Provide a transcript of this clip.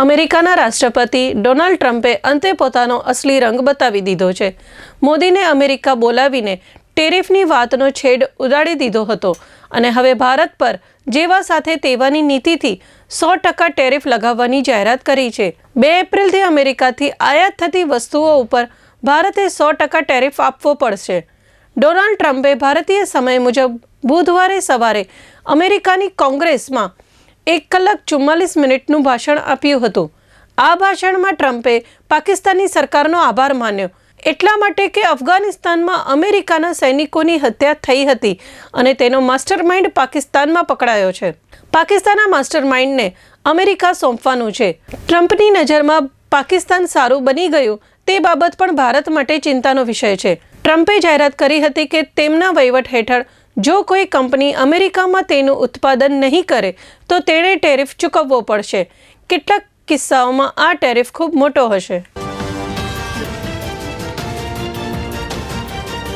અમેરિકાના રાષ્ટ્રપતિ ડોનાલ્ડ ટ્રમ્પે અંતે પોતાનો અસલી રંગ બતાવી દીધો છે. મોદીને અમેરિકા બોલાવીને ટેરિફની વાતનો છેડ ઉડાડી દીધો હતો અને હવે ભારત પર જેવા સાથે તેવાની નીતિથી સો ટકા ટેરિફ લગાવવાની જાહેરાત કરી છે. બે એપ્રિલથી અમેરિકાથી આયાત થતી વસ્તુઓ ઉપર ભારતે સો ટકા ટેરિફ આપવો પડશે. ડોનાલ્ડ ટ્રમ્પે ભારતીય સમય મુજબ બુધવારે સવારે અમેરિકાની કોંગ્રેસમાં એક કલાક ચુમ્માલીસ મિનિટનું ભાષણ આપ્યું હતું. આ ભાષણમાં ટ્રમ્પે પાકિસ્તાની સરકારનો આભાર માન્યો. એટલા માટે કે અફઘાનિસ્તાનમાં અમેરિકાના સૈનિકોની હત્યા થઈ હતી અને તેનો માસ્ટરમાઇન્ડ પાકિસ્તાનમાં પકડાયો છે. પાકિસ્તાનના માસ્ટરમાઇન્ડને અમેરિકા સોંપવાનું છે. ટ્રમ્પની નજરમાં પાકિસ્તાન સારું બની ગયું તે બાબત પણ ભારત માટે ચિંતાનો વિષય છે. ટ્રમ્પે જાહેરાત કરી હતી કે તેમના વહીવટ હેઠળ જો કોઈ કંપની અમેરિકામાં તેનું ઉત્પાદન નહીં કરે, તો તેણે ટેરિફ ચૂકવવો પડશે. કેટલાક કિસ્સાઓમાં આ ટેરિફ ખૂબ મોટો હશે.